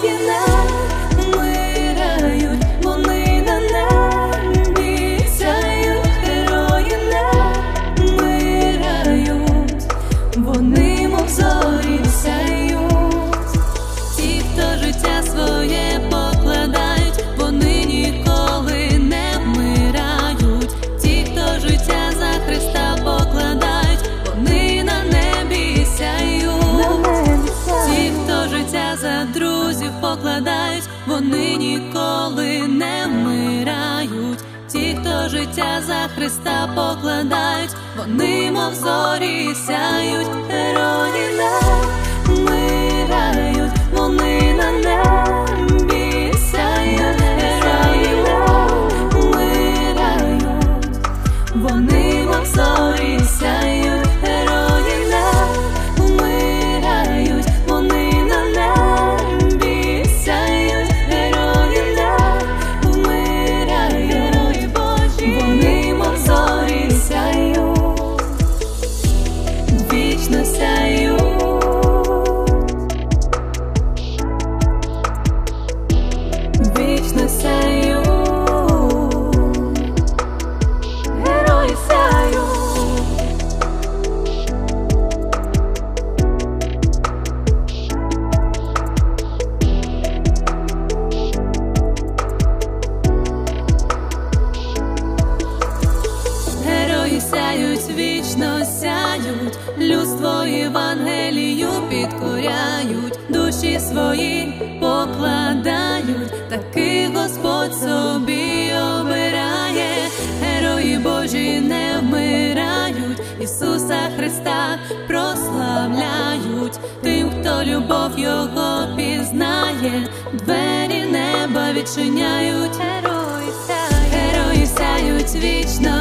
сяють, герої не покладають, вони ніколи не вмирають. Ті, хто життя за Христа покладають, вони мов зорі сяють, герої не вмирають, вони на небі сяють, герої не вони мов зорі сяють, Вічно сяю, герої сяю. Герої сяють, вічно сяють, людство Євангелію підкоряють, душі свої покладають, Господь собі обирає, герої Божі не вмирають, Ісуса Христа прославляють, тим, хто любов Його пізнає, двері неба відчиняють, герої сяють, герої сяють, вічно